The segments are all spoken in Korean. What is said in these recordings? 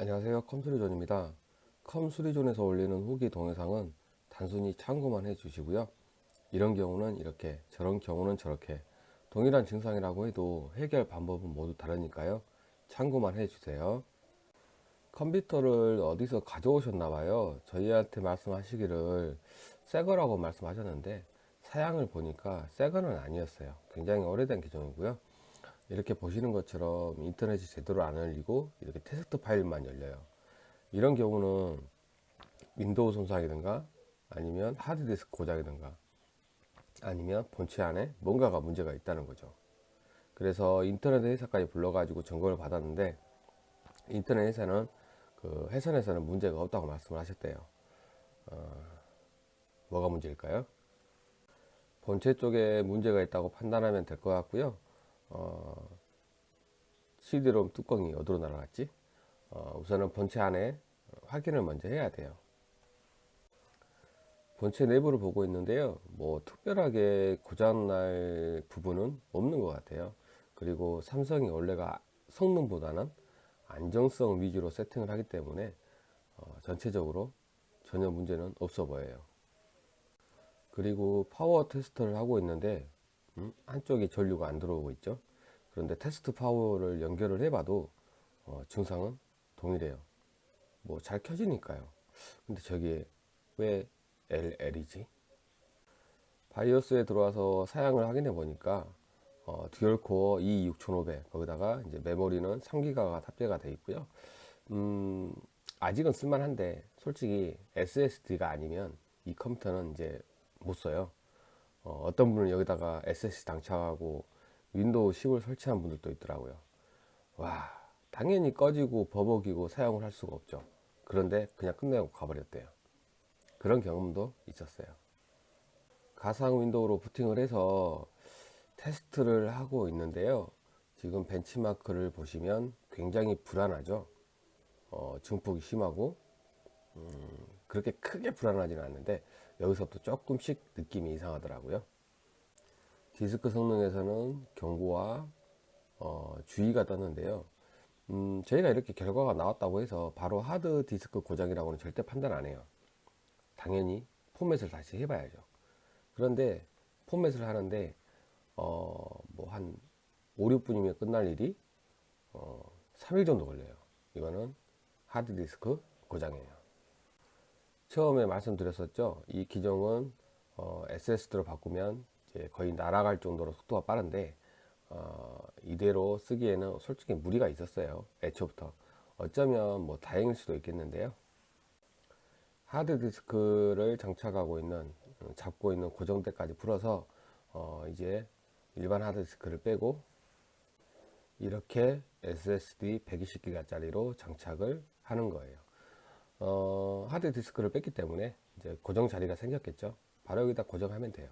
안녕하세요. 컴수리존입니다. 컴수리존에서 올리는 후기 동영상은 단순히 참고만 해주시고요. 이런 경우는 이렇게 저런 경우는 저렇게 동일한 증상이라고 해도 해결 방법은 모두 다르니까요. 참고만 해주세요. 컴퓨터를 어디서 가져오셨나 봐요. 저희한테 말씀하시기를 새 거라고 말씀하셨는데 사양을 보니까 새 거는 아니었어요. 굉장히 오래된 기종이고요 이렇게 보시는 것처럼 인터넷이 제대로 안 열리고 이렇게 테스트 파일만 열려요. 이런 경우는 윈도우 손상이든가 아니면 하드디스크 고장이든가 아니면 본체 안에 뭔가가 문제가 있다는 거죠. 그래서 인터넷 회사까지 불러가지고 점검을 받았는데 인터넷 회사는 그 회선에서는 문제가 없다고 말씀을 하셨대요. 어, 뭐가 문제일까요? 본체 쪽에 문제가 있다고 판단하면 될 것 같고요. 어, CD롬 뚜껑이 어디로 날아갔지? 어, 우선은 본체 안에 확인을 먼저 해야 돼요. 본체 내부를 보고 있는데요. 뭐 특별하게 고장날 부분은 없는 것 같아요. 그리고 삼성이 원래가 성능보다는 안정성 위주로 세팅을 하기 때문에 어, 전체적으로 전혀 문제는 없어 보여요. 그리고 파워 테스트를 하고 있는데 음? 한쪽이 전류가 안 들어오고 있죠. 그런데 테스트 파워를 연결을 해봐도 어, 증상은 동일해요. 뭐 잘 켜지니까요. 근데 저기에 왜 LL이지? 바이오스에 들어와서 사양을 확인해 보니까 어, 듀얼코어 E6500 거기다가 이제 메모리는 3기가가 탑재가 되어 있고요. 음, 아직은 쓸만한데 솔직히 SSD가 아니면 이 컴퓨터는 이제 못 써요. 어, 떤 분은 여기다가 SSD 장착하고 윈도우 10을 설치한 분들도 있더라고요. 와, 당연히 꺼지고 버벅이고 사용을 할 수가 없죠. 그런데 그냥 끝내고 가버렸대요. 그런 경험도 있었어요. 가상 윈도우로 부팅을 해서 테스트를 하고 있는데요. 지금 벤치마크를 보시면 굉장히 불안하죠. 어, 증폭이 심하고, 음, 그렇게 크게 불안하지는 않는데, 여기서부터 조금씩 느낌이 이상하더라고요. 디스크 성능에서는 경고와 어, 주의가 떴는데요. 음, 저희가 이렇게 결과가 나왔다고 해서 바로 하드 디스크 고장이라고는 절대 판단 안 해요. 당연히 포맷을 다시 해봐야죠. 그런데 포맷을 하는데 어, 뭐한 5, 6분이면 끝날 일이 어, 3일 정도 걸려요. 이거는 하드 디스크 고장이에요. 처음에 말씀드렸었죠. 이 기종은 어, SSD로 바꾸면 이제 거의 날아갈 정도로 속도가 빠른데 어, 이대로 쓰기에는 솔직히 무리가 있었어요. 애초부터. 어쩌면 뭐 다행일 수도 있겠는데요. 하드디스크를 장착하고 있는 음, 잡고 있는 고정대까지 풀어서 어, 이제 일반 하드디스크를 빼고 이렇게 SSD 120기가짜리로 장착을 하는 거예요. 어, 하드 디스크를 뺐기 때문에 이제 고정 자리가 생겼겠죠. 바로 여기다 고정하면 돼요.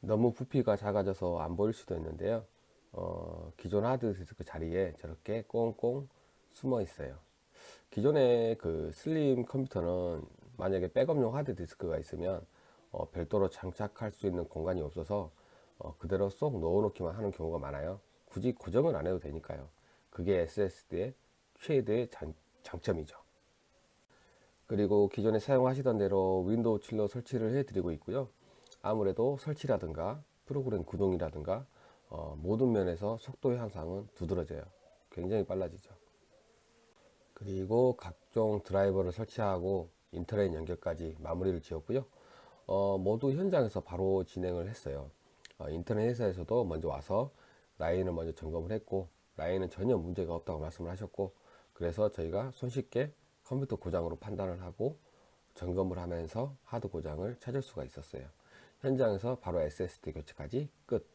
너무 부피가 작아져서 안 보일 수도 있는데요. 어, 기존 하드 디스크 자리에 저렇게 꽁꽁 숨어 있어요. 기존의 그 슬림 컴퓨터는 만약에 백업용 하드 디스크가 있으면 어, 별도로 장착할 수 있는 공간이 없어서 어, 그대로 쏙 넣어놓기만 하는 경우가 많아요. 굳이 고정을 안 해도 되니까요. 그게 SSD의 최대의 장, 장점이죠. 그리고 기존에 사용하시던 대로 윈도우 7로 설치를 해드리고 있고요. 아무래도 설치라든가 프로그램 구동이라든가 어, 모든 면에서 속도 향상은 두드러져요. 굉장히 빨라지죠. 그리고 각종 드라이버를 설치하고 인터넷 연결까지 마무리를 지었고요. 어, 모두 현장에서 바로 진행을 했어요. 어, 인터넷 회사에서도 먼저 와서 라인을 먼저 점검을 했고 라인은 전혀 문제가 없다고 말씀을 하셨고 그래서 저희가 손쉽게 컴퓨터 고장으로 판단을 하고 점검을 하면서 하드 고장을 찾을 수가 있었어요. 현장에서 바로 SSD 교체까지 끝.